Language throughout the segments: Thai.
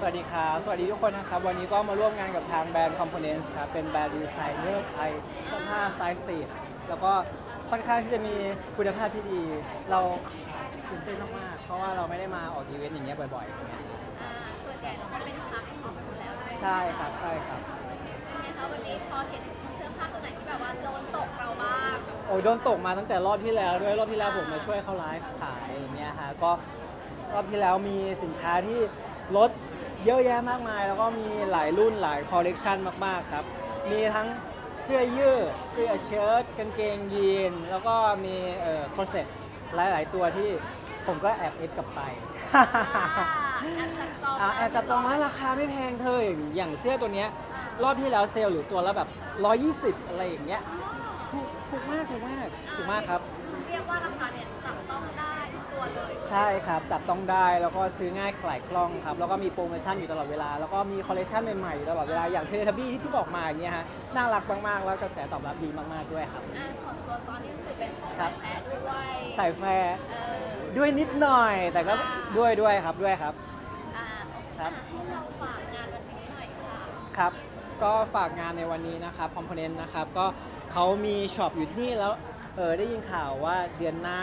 สวัสดีครับ สวัสดีทุกคนนะครับ วันนี้ก็มาร่วมงานกับทางแบรนด์ Components ครับ เป็นแบรนด์ดีไซเนอร์ไทยเสื้อผ้าสไตล์สตรีทแล้วก็ค่อนข้างที่จะมีคุณภาพที่ดี เราตื่นเต้นมากๆเพราะว่าเราไม่ได้มาออกอีเวนต์อย่างเงี้ยบ่อยๆอย่างเงี้ยอ่าส่วนใหญ่เราก็เป็นพักของคุณแล้วเป็นใช่ครับใช่ครับไงคะวันนี้พอเห็นเสื้อผ้าตัวไหนที่แบบว่าโดนตกเราบ้างโอ้ยโดนตกมาตั้งแต่รอบที่แล้วด้วยรอบที่แล้วผมมาช่วยเขาไลฟ์ขายอย่างเงี้ยฮะก็รอบที่แล้วมีสินค้าที่ลด เยอะแยะมากมาย แล้วก็มีหลายรุ่นหลายคอลเลกชันมากๆครับ มีทั้งเสื้อยืด เสื้อเชิ้ตกางเกงยีน แล้วก็มีเอ่อคอร์เซ็ตหลาย ๆ ตัวที่ผมก็แอบเอฟกลับไปอ่าแอบจับจองอ่าแอบจับจองมาราคาไม่แพงเธออย่างอย่างเสื้อตัวเนี้ยรอบที่แล้วเซลล์หรือตัวละแบบ 120 อะไรอย่างเงี้ยถูกถูกมากถูกมากถูกมากครับ เรียกว่าราคาเนี่ยจับต้อง ใช่ครับจับต้องได้แล้วก็ซื้อง่ายขายคล่องครับแล้วก็มีโปรโมชั่นอยู่ตลอดเวลา แล้วก็มีคอลเลคชันใหม่ๆอยู่ตลอดเวลาอย่างเทเลทบี้ที่เพิ่งออกมาอย่างเงี้ยฮะน่ารักมากๆ แล้วกระแสตอบรับดีมากๆด้วยครับ อ่าส่วนตัวตอนนี้คือเป็นครัสาบยแพ้ด้วยใส่แฟร์เออด้วยนิดหน่อย แต่ก็อ่าด้วยด้วยครับด้วยครับ อ่าครับ ให้เราฝากงานวันนี้หน่อยค่ะ ครับ ก็ฝากงานในวันนี้นะครับคอมโพเนนต์นะครับ ก็เขามีช็อปอยู่ที่นี่แล้ว เออได้ยินข่าวว่าเดือนหน้า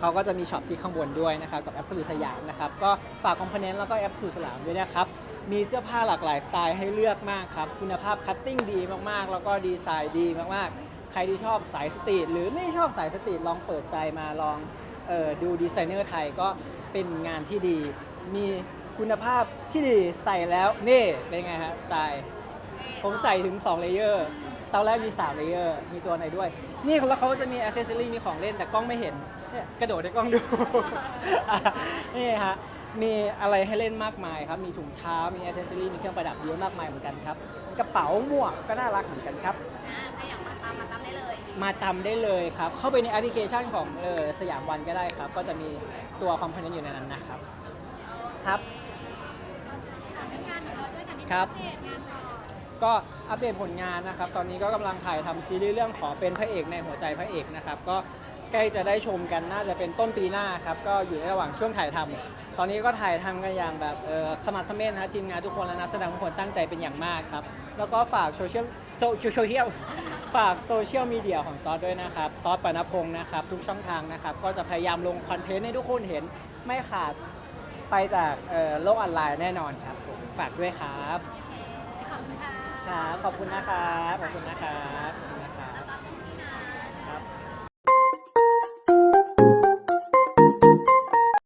เขาก็จะมีช็อปที่ข้างบนด้วยนะครับกับแอปสูสยามนะครับก็ฝากคอมโพเนนต์แล้วก็แอปสูสยามด้วยนะครับมีเสื้อผ้าหลากหลายสไตล์ให้เลือกมากครับคุณภาพคัตติ้งดีมากๆ แล้วก็ดีไซน์ดีมากๆ ใครที่ชอบสายสตรีทหรือไม่ชอบสายสตรีทลองเปิดใจมาลองออดูดีไซเนอร์ไทยก็เป็นงานที่ดี มีคุณภาพที่ดีใส่แล้วนี่เป็นไงฮะสไตล์ ผมใส่ถึง 2 เลเยอร์ ตอนแรกมี3เลเยอร์มีตัวไหนด้วย นี่แล้วเขาจะมีอ c เซสซอรี่มีของเล่นแต่กล้องไม่เห็นเนี่ยกระโดดให้กล้องดูอะนี่ฮะมีอะไรให้เล่นมากมายครับ มีถุงเท้ามีอ c เซสซอรี่มีเครื่องประดับเยอะมากมายเหมือนกันครับ กระเป๋าหมวกก็น่ารักเหมือนกันครับ อ่าถ้าอยากมาตามมาตามได้เลยมาตามได้เลยครับ เข้าไปในแอปพลิเคชันของเออสยามวันก็ได้ครับ ก็จะมีตัวคอมโพเนนต์อยู่ในนั้นนะครับ ครับถามเรื่องงานของเราด้วยกันนิดนึงครับอัปเดตงานก่อน ก็อัปเดตผลงานนะครับ ตอนนี้ก็กำลังถ่ายทำซีรีส์เรื่องขอเป็นพระเอกในหัวใจพระเอกนะครับ ก็ใกล้จะได้ชมกันน่าจะเป็นต้นปีหน้าครับ ก็อยู่ในระหว่างช่วงถ่ายทำตอนนี้ก็ถ่ายทำกันอย่างแบบเออขมักเขม้นนะทีมงานทุกคนและนักแสดงทุกคนตั้งใจเป็นอย่างมากครับ แล้วก็ฝากโซเชียลโซโซเชียลฝากโซเชียลมีเดียของตอดด้วยนะครับตอดปนพงศ์นะครับ ทุกช่องทางนะครับ ก็จะพยายามลงคอนเทนต์ให้ทุกคนเห็นไม่ขาดไปจากเอ่อโลกออนไลน์แน่นอนครับผมฝากด้วยครับ ขอบคุณค่ะ ขอบคุณนะครับ ขอบคุณนะครับ